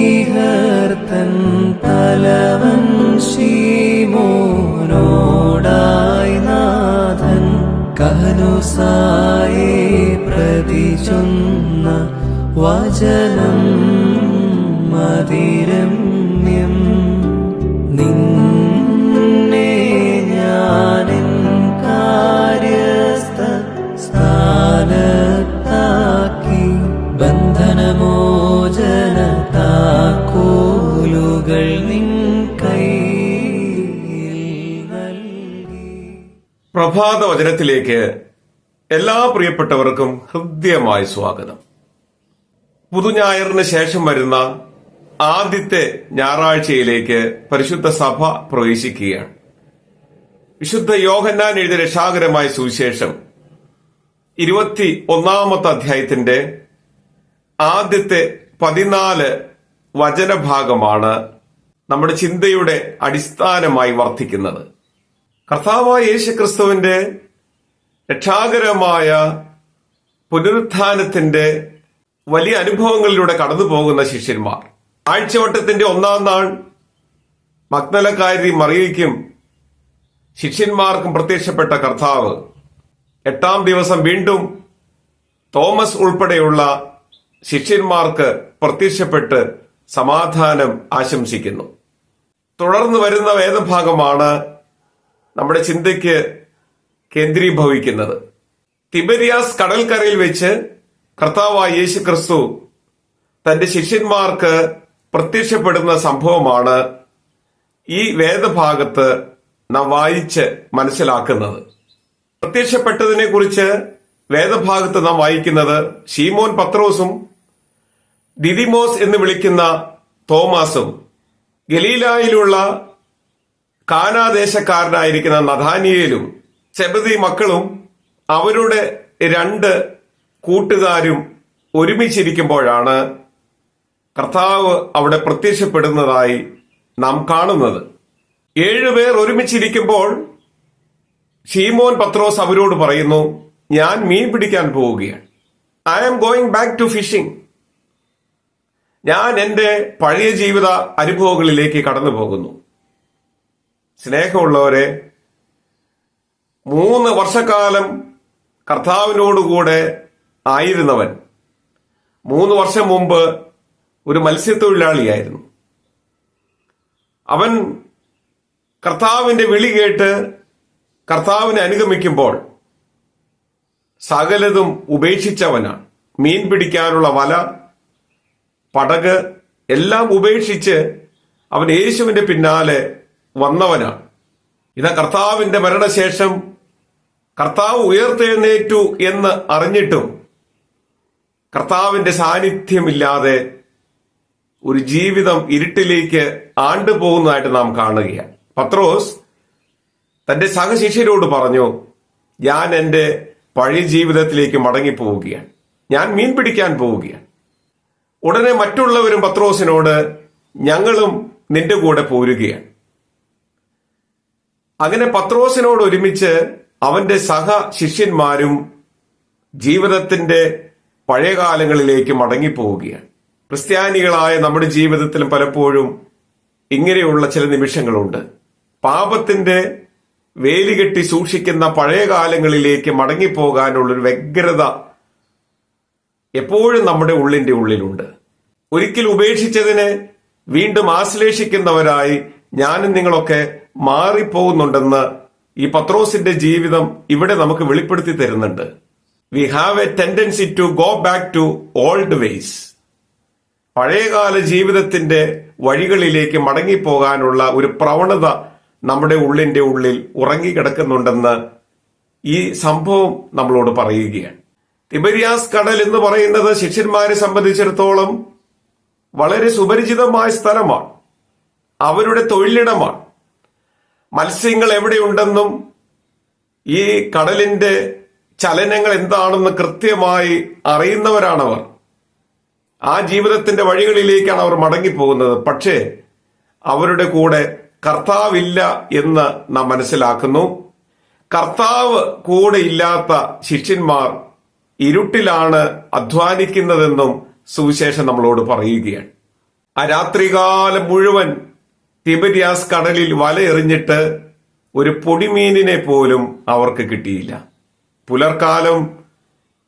ശ്ലീഹർത്തൻ തലവൻ ശീമോനോടായി നാഥൻ കഹനുസായെ പ്രതി ചൊന്ന വചനം മതിരമ്യം പ്രഭാത വചനത്തിലേക്ക് എല്ലാ പ്രിയപ്പെട്ടവർക്കും ഹൃദ്യമായ സ്വാഗതം. പുതുഞായറിന് ശേഷം വരുന്ന ആദ്യത്തെ ഞായറാഴ്ചയിലേക്ക് പരിശുദ്ധ സഭ പ്രവേശിക്കുകയാണ്. വിശുദ്ധ യോഹന്നാൻ എഴുതിയ രക്ഷാകരമായ സുവിശേഷം ഇരുപത്തി ഒന്നാമത്തെ അധ്യായത്തിന്റെ ആദ്യത്തെ പതിനാല് വചനഭാഗമാണ് നമ്മുടെ ചിന്തയുടെ അടിസ്ഥാനമായി വർത്തിക്കുന്നത്. കർത്താവായ യേശു ക്രിസ്തുവിന്റെ രക്ഷാകരമായ പുനരുത്ഥാനത്തിന്റെ വലിയ അനുഭവങ്ങളിലൂടെ കടന്നു പോകുന്ന ശിഷ്യന്മാർ. ആഴ്ചവട്ടത്തിന്റെ ഒന്നാം നാൾ മഗ്നലക്കാരി മറിയയ്ക്കും ശിഷ്യന്മാർക്കും പ്രത്യക്ഷപ്പെട്ട കർത്താവ്. എട്ടാം ദിവസം വീണ്ടും തോമസ് ഉൾപ്പെടെയുള്ള ശിഷ്യന്മാർക്ക് പ്രത്യക്ഷപ്പെട്ട് സമാധാനം ആശംസിക്കുന്നു. തുടർന്ന് വരുന്ന വേദഭാഗമാണ് നമ്മുടെ ചിന്തയ്ക്ക് കേന്ദ്രീഭവിക്കുന്നത്. തിബരിയാസ് കടൽക്കരയിൽ വെച്ച് കർത്താവായ യേശു ക്രിസ്തു തന്റെ ശിഷ്യന്മാർക്ക് പ്രത്യക്ഷപ്പെടുന്ന സംഭവമാണ് ഈ വേദഭാഗത്ത് നാം വായിച്ച് മനസ്സിലാക്കുന്നത്. പ്രത്യക്ഷപ്പെട്ടതിനെ കുറിച്ച് വേദഭാഗത്ത് നാം വായിക്കുന്നത് ഷീമോൻ പത്രോസും ദിദിമോസ് എന്ന് വിളിക്കുന്ന തോമാസും ഗലീലായിലുള്ള കാനാദേശക്കാരനായിരിക്കുന്ന നഥാനിയേലും ചെബതി മക്കളും അവരുടെ രണ്ട് കൂട്ടുകാരും ഒരുമിച്ചിരിക്കുമ്പോഴാണ് കർത്താവ് അവിടെ പ്രത്യക്ഷപ്പെടുന്നതായി നാം കാണുന്നത്. ഏഴുപേർ ഒരുമിച്ചിരിക്കുമ്പോൾ ഷീമോൻ പത്രോസ് അവരോട് പറയുന്നു ഞാൻ മീൻ പിടിക്കാൻ പോവുകയാണ്. I am going back to fishing ഞാൻ എന്റെ പഴയ ജീവിത അനുഭവങ്ങളിലേക്ക് കടന്നു പോകുന്നു സ്നേഹമുള്ളവരെ മൂന്ന് വർഷക്കാലം കർത്താവിനോടുകൂടെ ആയിരുന്നവൻ. മൂന്ന് വർഷം മുമ്പ് ഒരു മത്സ്യത്തൊഴിലാളിയായിരുന്നു. അവൻ കർത്താവിന്റെ വിളി കേട്ട് കർത്താവിനെ അനുഗമിക്കുമ്പോൾ സകലതും ഉപേക്ഷിച്ചവനാണ്. മീൻ പിടിക്കാനുള്ള വല പടക് എല്ലാം ഉപേക്ഷിച്ച് അവൻ യേശുവിന്റെ പിന്നാലെ വന്നവനാണ് ഇതാ കർത്താവിന്റെ മരണശേഷം കർത്താവ് ഉയർത്തെഴുന്നേറ്റു എന്ന് അറിഞ്ഞിട്ടും കർത്താവിന്റെ സാന്നിധ്യമില്ലാതെ ഒരു ജീവിതം ഇരുട്ടിലേക്ക് ആണ്ടുപോകുന്നതായിട്ട് നാം കാണുകയാണ്. പത്രോസ് തന്റെ സഹശിഷ്യരോട് പറഞ്ഞു ഞാൻ എന്റെ പഴയ ജീവിതത്തിലേക്ക് മടങ്ങിപ്പോവുകയാണ്. ഞാൻ മീൻ പിടിക്കാൻ പോവുകയാണ്. ഉടനെ മറ്റുള്ളവരും പത്രോസിനോട് ഞങ്ങളും നിന്റെ കൂടെ പോരുകയാണ്. അങ്ങനെ പത്രോസിനോട് ഒരുമിച്ച് അവന്റെ സഹ ശിഷ്യന്മാരും ജീവിതത്തിന്റെ പഴയകാലങ്ങളിലേക്ക് മടങ്ങിപ്പോവുകയാണ്. ക്രിസ്ത്യാനികളായ നമ്മുടെ ജീവിതത്തിലും പലപ്പോഴും ഇങ്ങനെയുള്ള ചില നിമിഷങ്ങളുണ്ട്. പാപത്തിന്റെ വേലികെട്ടി സൂക്ഷിക്കുന്ന പഴയ കാലങ്ങളിലേക്ക് മടങ്ങിപ്പോകാനുള്ളൊരു വ്യഗ്രത എപ്പോഴും നമ്മുടെ ഉള്ളിന്റെ ഉള്ളിലുണ്ട്. ഒരിക്കൽ ഉപേക്ഷിച്ചതിനെ വീണ്ടും ആശ്ലേഷിക്കുന്നവരായി ഞാനും നിങ്ങളൊക്കെ മാറിപ്പോകുന്നുണ്ടെന്ന് ഈ പത്രോസിന്റെ ജീവിതം ഇവിടെ നമുക്ക് വെളിപ്പെടുത്തി തരുന്നുണ്ട്. We have a tendency to go back to old ways പഴയകാല ജീവിതത്തിന്റെ വഴികളിലേക്ക് മടങ്ങിപ്പോകാനുള്ള ഒരു പ്രവണത നമ്മുടെ ഉള്ളിന്റെ ഉള്ളിൽ ഉറങ്ങിക്കിടക്കുന്നുണ്ടെന്ന് ഈ സംഭവം നമ്മളോട് പറയുകയാണ്. തിബരിയാസ് കടൽ എന്ന് പറയുന്നത് ശിഷ്യന്മാരെ സംബന്ധിച്ചിടത്തോളം വളരെ സുപരിചിതമായ സ്ഥലമാണ്. അവരുടെ തൊഴിലിടമാണ്. മത്സ്യങ്ങൾ എവിടെയുണ്ടെന്നും ഈ കടലിന്റെ ചലനങ്ങൾ എന്താണെന്ന് കൃത്യമായി അറിയുന്നവരാണവർ. ആ ജീവിതത്തിന്റെ വഴികളിലേക്കാണ് അവർ മടങ്ങിപ്പോകുന്നത്. പക്ഷേ അവരുടെ കൂടെ കർത്താവില്ല എന്ന് നാം മനസ്സിലാക്കുന്നു. കർത്താവ് കൂടെ ഇല്ലാത്ത ശിഷ്യന്മാർ ഇരുട്ടിലാണ് അധ്വാനിക്കുന്നതെന്നും സുവിശേഷം നമ്മളോട് പറയുകയാണ്. ആ രാത്രികാലം മുഴുവൻ തിബരിയാസ് കടലിൽ വലയെറിഞ്ഞിട്ട് ഒരു പൊടിമീനിനെ പോലും അവർക്ക് കിട്ടിയില്ല. പുലർക്കാലം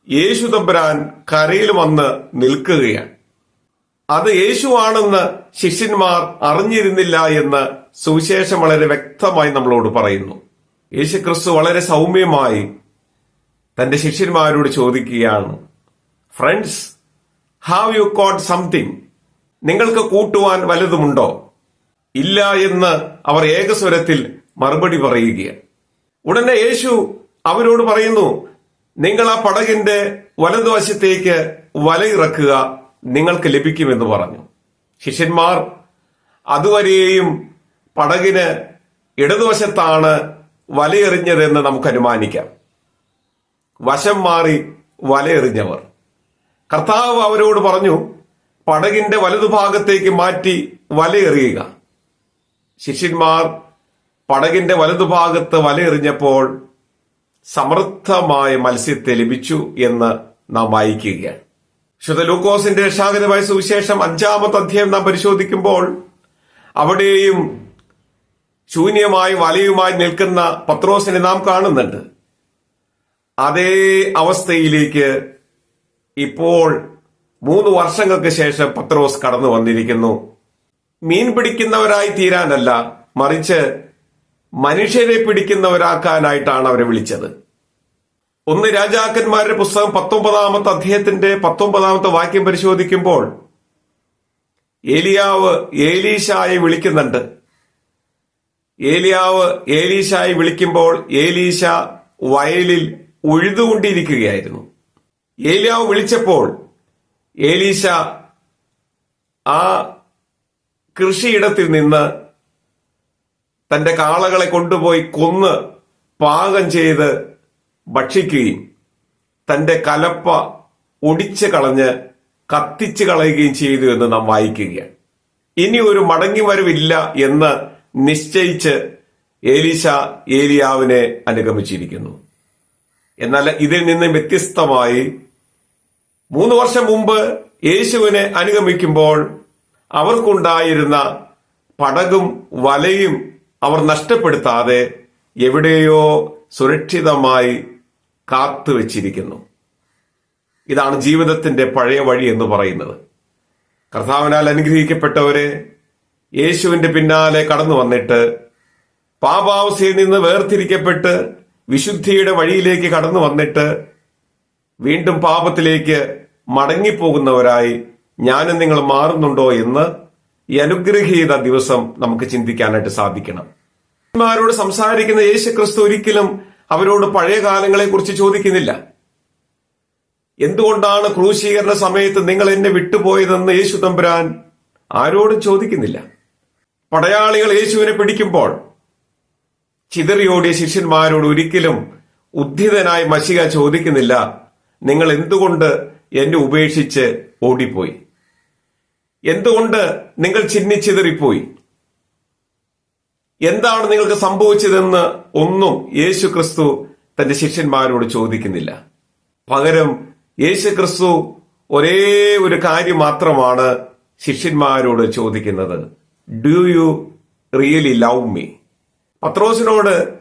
യേശു തമ്പുരാൻ കരയിൽ വന്ന് നിൽക്കുകയാണ്. അത് യേശുവാണെന്ന് ശിഷ്യന്മാർ അറിഞ്ഞിരുന്നില്ല എന്ന് സുവിശേഷം വളരെ വ്യക്തമായി നമ്മളോട് പറയുന്നു. യേശു ക്രിസ്തു വളരെ സൗമ്യമായി തന്റെ ശിഷ്യന്മാരോട് ചോദിക്കുകയാണ് friends have you caught something നിങ്ങൾക്ക് കൂട്ടുവാൻ വലുതുമുണ്ടോ? ഇല്ല എന്ന് അവർ ഏകസ്വരത്തിൽ മറുപടി പറയുകയാണ്. ഉടനെ യേശു അവരോട് പറയുന്നു നിങ്ങൾ ആ പടകിന്റെ വലതുവശത്തേക്ക് വലയിറക്കുക നിങ്ങൾക്ക് ലഭിക്കുമെന്ന് പറഞ്ഞു. ശിഷ്യന്മാർ അതുവരെയും പടകിന് ഇടതുവശത്താണ് വലയെറിഞ്ഞതെന്ന് നമുക്ക് അനുമാനിക്കാം. വശം മാറി വലയെറിഞ്ഞവർ. കർത്താവ് അവരോട് പറഞ്ഞു പടകിന്റെ വലതുഭാഗത്തേക്ക് മാറ്റി വലയെറിയുക. ശിഷ്യന്മാർ പടകിന്റെ വലതുഭാഗത്ത് വലയെറിഞ്ഞപ്പോൾ സമൃദ്ധമായ മത്സ്യത്തെ ലഭിച്ചു എന്ന് നാം വായിക്കുകയാണ്. ശുദ്ധ ലൂക്കോസിന്റെ രക്ഷാകരമായ സുവിശേഷം അഞ്ചാമത്തെ അധ്യായം നാം പരിശോധിക്കുമ്പോൾ അവിടെയും ശൂന്യമായി വലയുമായി നിൽക്കുന്ന പത്രോസിനെ നാം കാണുന്നുണ്ട്. അതേ അവസ്ഥയിലേക്ക് ഇപ്പോൾ മൂന്ന് വർഷങ്ങൾക്ക് ശേഷം പത്രോസ് കടന്നു വന്നിരിക്കുന്നു. മീൻ പിടിക്കുന്നവരായി തീരാനല്ല മറിച്ച് മനുഷ്യരെ പിടിക്കുന്നവരാക്കാനായിട്ടാണ് അവരെ വിളിച്ചത്. ഒന്ന് രാജാക്കന്മാരുടെ പുസ്തകം പത്തൊമ്പതാമത്തെ അധ്യായത്തിന്റെ പത്തൊമ്പതാമത്തെ വാക്യം പരിശോധിക്കുമ്പോൾ ഏലിയാവ് ഏലീശായെ വിളിക്കുന്നുണ്ട്. ഏലിയാവ് ഏലീശായി വിളിക്കുമ്പോൾ ഏലീശ വയലിൽ ഉഴുതുകൊണ്ടിരിക്കുകയായിരുന്നു. ഏലിയാവ് വിളിച്ചപ്പോൾ ഏലീശ ആ കൃഷിയിടത്തിൽ നിന്ന് തന്റെ കാളകളെ കൊണ്ടുപോയി കൊന്ന് പാകം ചെയ്ത് ഭക്ഷിക്കുകയും തന്റെ കലപ്പ ഒടിച്ചു കളഞ്ഞ് കത്തിച്ചു കളയുകയും ചെയ്തു എന്ന് നാം വായിക്കുകയാണ്. ഇനി ഒരു മടങ്ങി വരവില്ല എന്ന് നിശ്ചയിച്ച് ഏലീശ ഏലിയാവിനെ അനുഗമിച്ചിരിക്കുന്നു. എന്നാൽ ഇതിൽ നിന്ന് വ്യത്യസ്തമായി മൂന്ന് വർഷം മുമ്പ് യേശുവിനെ അനുഗമിക്കുമ്പോൾ അവർക്കുണ്ടായിരുന്ന പടകും വലയും അവർ നഷ്ടപ്പെടുത്താതെ എവിടെയോ സുരക്ഷിതമായി കാത്തുവച്ചിരിക്കുന്നു ഇതാണ് ജീവിതത്തിന്റെ പഴയ വഴി എന്ന് പറയുന്നത്. കർത്താവിനാൽ അനുഗ്രഹിക്കപ്പെട്ടവരെ യേശുവിന്റെ പിന്നാലെ കടന്നു വന്നിട്ട് പാപാവസ്ഥയിൽ നിന്ന് വേർതിരിക്കപ്പെട്ട് വിശുദ്ധിയുടെ വഴിയിലേക്ക് കടന്നു വന്നിട്ട് വീണ്ടും പാപത്തിലേക്ക് മടങ്ങിപ്പോകുന്നവരായി ഞാനും നിങ്ങൾ മാറുന്നുണ്ടോ എന്ന് ഈ അനുഗ്രഹീത ദിവസം നമുക്ക് ചിന്തിക്കാനായിട്ട് സാധിക്കണം. മാരോട് സംസാരിക്കുന്ന യേശു ക്രിസ്തു ഒരിക്കലും അവരോട് പഴയ കാലങ്ങളെ കുറിച്ച് ചോദിക്കുന്നില്ല. എന്തുകൊണ്ടാണ് ക്രൂശീകരണ സമയത്ത് നിങ്ങൾ എന്നെ വിട്ടുപോയതെന്ന് യേശു തമ്പുരാൻ ആരോടും ചോദിക്കുന്നില്ല? പടയാളികൾ യേശുവിനെ പിടിക്കുമ്പോൾ ചിതറിയോടിയ ശിഷ്യന്മാരോട് ഒരിക്കലും ഉദ്ധിതനായി മഷിക ചോദിക്കുന്നില്ല. നിങ്ങൾ എന്തുകൊണ്ട് എന്നെ ഉപേക്ഷിച്ച് ഓടിപ്പോയി? എന്തുകൊണ്ട് നിങ്ങൾ ചിന്നിച്ചിതറിപ്പോയി എന്താണ് നിങ്ങൾക്ക് സംഭവിച്ചതെന്ന് ഒന്നും യേശു ക്രിസ്തു തന്റെ ശിഷ്യന്മാരോട് ചോദിക്കുന്നില്ല. പകരം യേശു ക്രിസ്തു ഒരേ ഒരു കാര്യം മാത്രമാണ് ശിഷ്യന്മാരോട് ചോദിക്കുന്നത്. Do you really love me പത്രോസിനോട്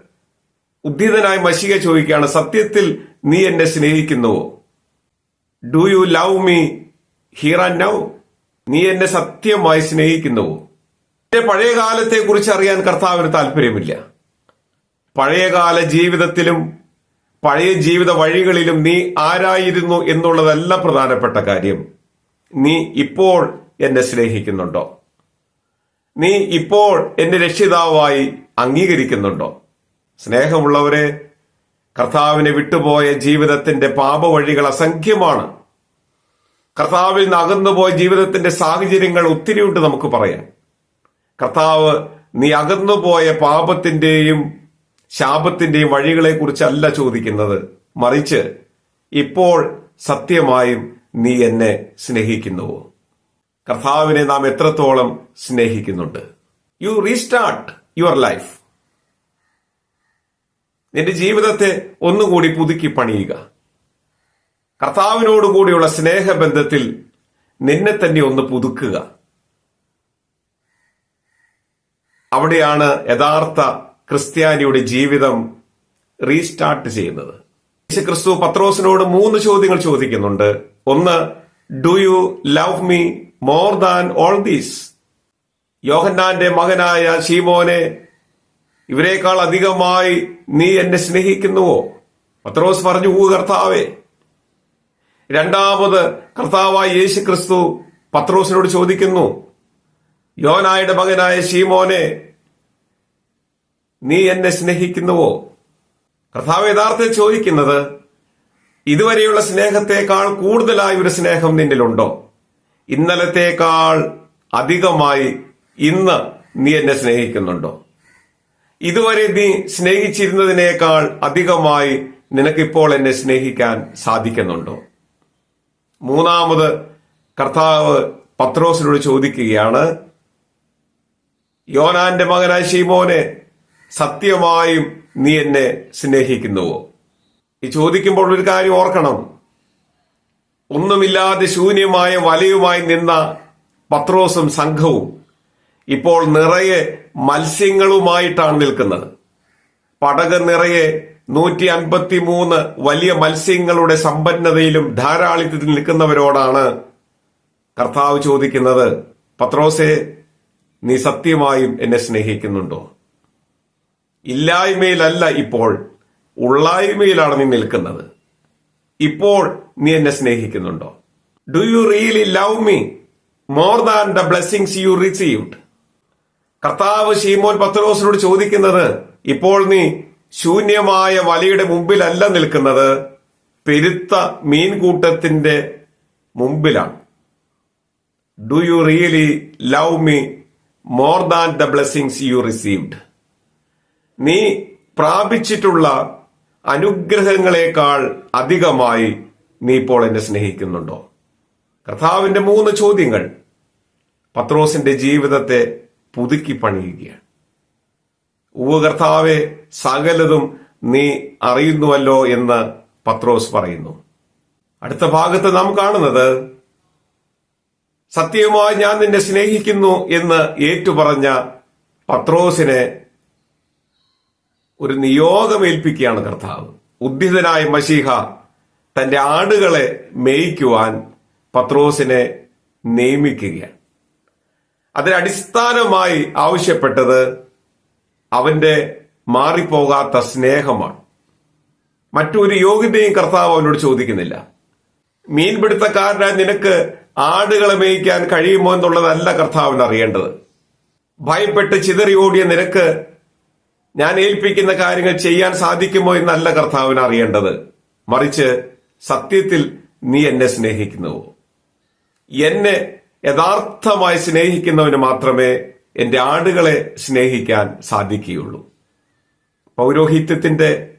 ഉദ്ധിതനായ മഷിക ചോദിക്കുകയാണ് സത്യത്തിൽ നീ എന്നെ സ്നേഹിക്കുന്നുവോ? Do you love me here and now നീ എന്നെ സത്യമായി സ്നേഹിക്കുന്നുവോ? എന്റെ പഴയ കാലത്തെ കുറിച്ച് അറിയാൻ കർത്താവിന് താല്പര്യമില്ല പഴയകാല ജീവിതത്തിലും പഴയ ജീവിത വഴികളിലും നീ ആരായിരുന്നു എന്നുള്ളതല്ല പ്രധാനപ്പെട്ട കാര്യം. നീ ഇപ്പോൾ എന്നെ സ്നേഹിക്കുന്നുണ്ടോ? നീ ഇപ്പോൾ എന്റെ രക്ഷിതാവായി അംഗീകരിക്കുന്നുണ്ടോ? സ്നേഹമുള്ളവരെ കർത്താവിനെ വിട്ടുപോയ ജീവിതത്തിന്റെ പാപവഴികൾ അസംഖ്യമാണ്. കർത്താവിൽ നിന്ന് അകന്നുപോയ ജീവിതത്തിന്റെ സാഹചര്യങ്ങൾ ഒത്തിരിയുണ്ട് നമുക്ക് പറയാം കർത്താവ് നീ അകന്നുപോയ പാപത്തിന്റെയും ശാപത്തിന്റെയും വഴികളെ കുറിച്ചല്ല ചോദിക്കുന്നത്. മറിച്ച് ഇപ്പോൾ സത്യമായും നീ എന്നെ സ്നേഹിക്കുന്നുവോ കർത്താവിനെ നാം എത്രത്തോളം സ്നേഹിക്കുന്നുണ്ട്. യു റീസ്റ്റാർട്ട് യുവർ ലൈഫ് നിന്റെ ജീവിതത്തെ ഒന്നുകൂടി പുതുക്കി പണിയുക. കർത്താവിനോടുകൂടിയുള്ള സ്നേഹബന്ധത്തിൽ നിന്നെ തന്നെ ഒന്ന് പുതുക്കുക. അവിടെയാണ് യഥാർത്ഥ ക്രിസ്ത്യാനിയുടെ ജീവിതം റീസ്റ്റാർട്ട് ചെയ്യുന്നത്. ക്രിസ്തു പത്രോസിനോട് മൂന്ന് ചോദ്യങ്ങൾ ചോദിക്കുന്നുണ്ട്. ഒന്ന് do you love me more than all these യോഹന്നാന്റെ മകനായ ശീമോനെ ഇവരെക്കാൾ അധികമായി നീ എന്നെ സ്നേഹിക്കുന്നുവോ? പത്രോസ് പറഞ്ഞു കർത്താവേ രണ്ടാമത് കർത്താവായ യേശു ക്രിസ്തു പത്രോസിനോട് ചോദിക്കുന്നു യോനായുടെ മകനായ ശീമോനെ നീ എന്നെ സ്നേഹിക്കുന്നുവോ? കർത്താവ് യഥാർത്ഥത്തിൽ ചോദിക്കുന്നത് ഇതുവരെയുള്ള സ്നേഹത്തെക്കാൾ കൂടുതലായി ഒരു സ്നേഹം നിന്നിലുണ്ടോ? ഇന്നലത്തേക്കാൾ അധികമായി ഇന്ന് നീ എന്നെ സ്നേഹിക്കുന്നുണ്ടോ? ഇതുവരെ നീ സ്നേഹിച്ചിരുന്നതിനേക്കാൾ അധികമായി നിനക്കിപ്പോൾ എന്നെ സ്നേഹിക്കാൻ സാധിക്കുന്നുണ്ടോ? മൂന്നാമത് കർത്താവ് പത്രോസിനോട് ചോദിക്കുകയാണ് യോനാന്റെ മകനായ ശീമോനെ സത്യമായും നീ എന്നെ സ്നേഹിക്കുന്നുവോ? ഈ ചോദിക്കുമ്പോൾ ഒരു കാര്യം ഓർക്കണം. ഒന്നുമില്ലാതെ ശൂന്യമായ വലയുമായി നിന്ന പത്രോസും സംഘവും ഇപ്പോൾ നിറയെ മത്സ്യങ്ങളുമായിട്ടാണ് നിൽക്കുന്നത്. പടക് നിറയെ നൂറ്റി അൻപത്തി മൂന്ന് വലിയ മത്സ്യങ്ങളുടെ സമ്പന്നതയിലും ധാരാളിത്തത്തിൽ നിൽക്കുന്നവരോടാണ് കർത്താവ് ചോദിക്കുന്നത് പത്രോസെ നീ സത്യമായും എന്നെ സ്നേഹിക്കുന്നുണ്ടോ? ഇല്ലായ്മയിലല്ല ഇപ്പോൾ ഉള്ളായ്മയിലാണ് നീ നിൽക്കുന്നത്. ഇപ്പോൾ നീ എന്നെ സ്നേഹിക്കുന്നുണ്ടോ? Do you really love me more than the blessings you received കർത്താവ് ഷീമോൻ പത്രോസിനോട് ചോദിക്കുന്നത് ഇപ്പോൾ നീ ശൂന്യമായ വലയുടെ മുമ്പിലല്ല നിൽക്കുന്നത്. പെരുത്ത മീൻകൂട്ടത്തിന്റെ മുമ്പിലാണ്. Do you really love me more than the blessings you received നീ പ്രാപിച്ചിട്ടുള്ള അനുഗ്രഹങ്ങളെക്കാൾ അധികമായി നീ ഇപ്പോൾ എന്നെ സ്നേഹിക്കുന്നുണ്ടോ? കർത്താവിന്റെ മൂന്ന് ചോദ്യങ്ങൾ പത്രോസിന്റെ ജീവിതത്തെ പുതുക്കി പണിയുകയാണ് ഉവ്വ് കർത്താവെ സകലതും നീ അറിയുന്നുവല്ലോ എന്ന് പത്രോസ് പറയുന്നു. അടുത്ത ഭാഗത്ത് നാം കാണുന്നത് സത്യവുമായി ഞാൻ നിന്നെ സ്നേഹിക്കുന്നു എന്ന് ഏറ്റുപറഞ്ഞ പത്രോസിനെ ഒരു നിയോഗമേൽപ്പിക്കുകയാണ് കർത്താവ്. ഉദ്ധിതനായ മഷീഹ തന്റെ ആടുകളെ മേയിക്കുവാൻ പത്രോസിനെ നിയമിക്കുകയാണ്. അതിനടിസ്ഥാനമായി ആവശ്യപ്പെട്ടത് അവന്റെ മാറിപ്പോകാത്ത സ്നേഹമാണ്. മറ്റൊരു യോഗ്യതയും കർത്താവ് അവനോട് ചോദിക്കുന്നില്ല. മീൻപിടുത്തക്കാരനായി നിനക്ക് ആടുകളെ മേയിക്കാൻ കഴിയുമോ എന്നുള്ളതല്ല കർത്താവിന് അറിയേണ്ടത് ഭയപ്പെട്ട് ചിതറി ഓടിയ നിനക്ക് ഞാൻ ഏൽപ്പിക്കുന്ന കാര്യങ്ങൾ ചെയ്യാൻ സാധിക്കുമോ എന്നല്ല കർത്താവിന് അറിയേണ്ടത് മറിച്ച് സത്യത്തിൽ നീ എന്നെ സ്നേഹിക്കുന്നുവോ? എന്നെ യഥാർത്ഥമായി സ്നേഹിക്കുന്നവന് മാത്രമേ എന്റെ ആടുകളെ സ്നേഹിക്കാൻ സാധിക്കുകയുള്ളൂ. പൗരോഹിത്യത്തിന്റെ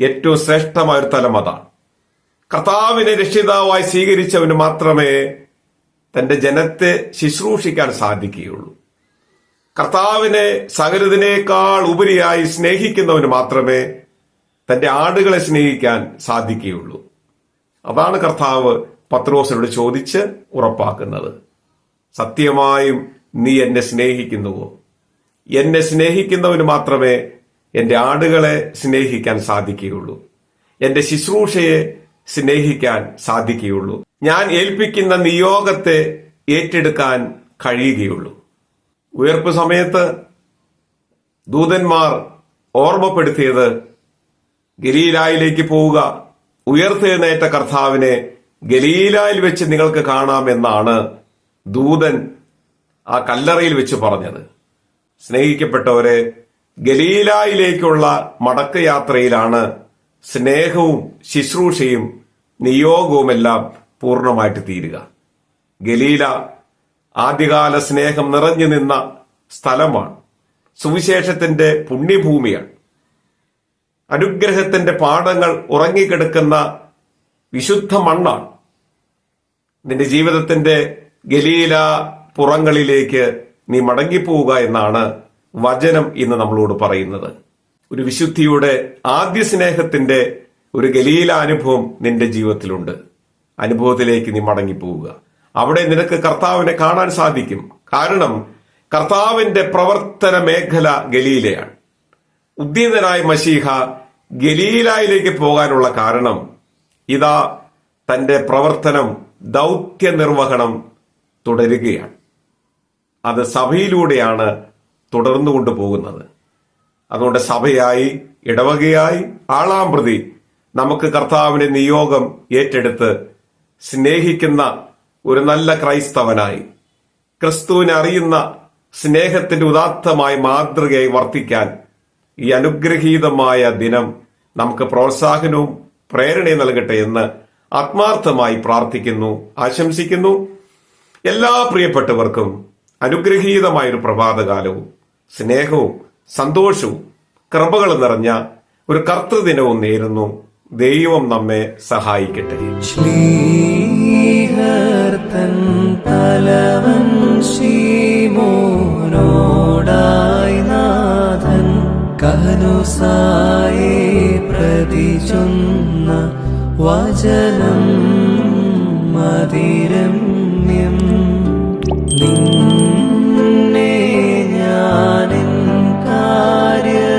ഏറ്റവും ശ്രേഷ്ഠമായ ഒരു തലം അതാണ്. കർത്താവിനെ രക്ഷിതാവായി സ്വീകരിച്ചവന് മാത്രമേ തന്റെ ജനത്തെ ശുശ്രൂഷിക്കാൻ സാധിക്കുകയുള്ളൂ. കർത്താവിനെ സകലതിനേക്കാൾ ഉപരിയായി സ്നേഹിക്കുന്നവന് മാത്രമേ തന്റെ ആടുകളെ സ്നേഹിക്കാൻ സാധിക്കുകയുള്ളൂ. അതാണ് കർത്താവ് പത്രോസിനോട് ചോദിച്ച് ഉറപ്പാക്കുന്നത്. സത്യമായും നീ എന്നെ സ്നേഹിക്കുന്നുവോ? എന്നെ സ്നേഹിക്കുന്നവന് മാത്രമേ എന്റെ ആടുകളെ സ്നേഹിക്കാൻ സാധിക്കുകയുള്ളൂ. എന്റെ ശുശ്രൂഷയെ സ്നേഹിക്കാൻ സാധിക്കുകയുള്ളൂ. ഞാൻ ഏൽപ്പിക്കുന്ന നിയോഗത്തെ ഏറ്റെടുക്കാൻ കഴിയുകയുള്ളൂ. ഉയർപ്പ് സമയത്ത് ദൂതന്മാർ ഓർമ്മപ്പെടുത്തിയത് ഗലീലായിലേക്ക് പോവുക ഉയർത്തെഴുന്നേറ്റ കർത്താവിനെ ഗലീലായിൽ വെച്ച് നിങ്ങൾക്ക് കാണാമെന്നാണ് ദൂതൻ ആ കല്ലറയിൽ വെച്ച് പറഞ്ഞത്. സ്നേഹിക്കപ്പെട്ടവരെ ഗലീലായിലേക്കുള്ള മടക്കയാത്രയിലാണ് സ്നേഹവും ശുശ്രൂഷയും നിയോഗവുമെല്ലാം പൂർണമായിട്ട് തീരുക. ഗലീല ആദ്യകാല സ്നേഹം നിറഞ്ഞു നിന്ന സ്ഥലമാണ്. സുവിശേഷത്തിന്റെ പുണ്യഭൂമിയാണ്. അനുഗ്രഹത്തിന്റെ പാഠങ്ങൾ ഉറങ്ങിക്കിടക്കുന്ന വിശുദ്ധ മണ്ണാണ്. നിന്റെ ജീവിതത്തിന്റെ ഗലീല പുറങ്ങളിലേക്ക് നീ മടങ്ങിപ്പോവുക എന്നാണ് വചനം ഇന്ന് നമ്മളോട് പറയുന്നത്. ഒരു വിശുദ്ധിയുടെ ആദ്യ സ്നേഹത്തിന്റെ ഒരു ഗലീല അനുഭവം നിന്റെ ജീവിതത്തിലുണ്ട്. അനുഭവത്തിലേക്ക് നീ മടങ്ങിപ്പോവുക. അവിടെ നിനക്ക് കർത്താവിനെ കാണാൻ സാധിക്കും. കാരണം കർത്താവിന്റെ പ്രവർത്തന മേഖല ഗലീലയാണ്. ഉദ്ദീതനായ മഷീഹ ഗലീലായിലേക്ക് പോകാനുള്ള കാരണം ഇതാ തന്റെ പ്രവർത്തനം ദൗത്യ നിർവഹണം തുടരുകയാണ്. അത് സഭയിലൂടെയാണ് തുടർന്നു കൊണ്ടുപോകുന്നത്. അതുകൊണ്ട് സഭയായി ഇടവകയായി ആളാമ്പ്രതി നമുക്ക് കർത്താവിന്റെ നിയോഗം ഏറ്റെടുത്ത് സ്നേഹിക്കുന്ന ഒരു നല്ല ക്രൈസ്തവനായി ക്രിസ്തുവിനെ അറിയുന്ന സ്നേഹത്തിന്റെ ഉദാത്തമായി മാതൃകയായി വർത്തിക്കാൻ ഈ അനുഗ്രഹീതമായ ദിനം നമുക്ക് പ്രോത്സാഹനവും പ്രേരണയും നൽകട്ടെ എന്ന് ആത്മാർത്ഥമായി പ്രാർത്ഥിക്കുന്നു ആശംസിക്കുന്നു. എല്ലാ പ്രിയപ്പെട്ടവർക്കും അനുഗ്രഹീതമായ ഒരു പ്രഭാതകാലവും സ്നേഹവും സന്തോഷവും കൃപകൾ നിറഞ്ഞ ഒരു കർത്തൃദിനവും നേരുന്നു. ദൈവം നമ്മെ സഹായിക്കട്ടെ. നാഥൻ കഹനുസായെ പ്രതി ചൊന്ന വചനം മതിരമ്യം. നിന്നെ i Maria.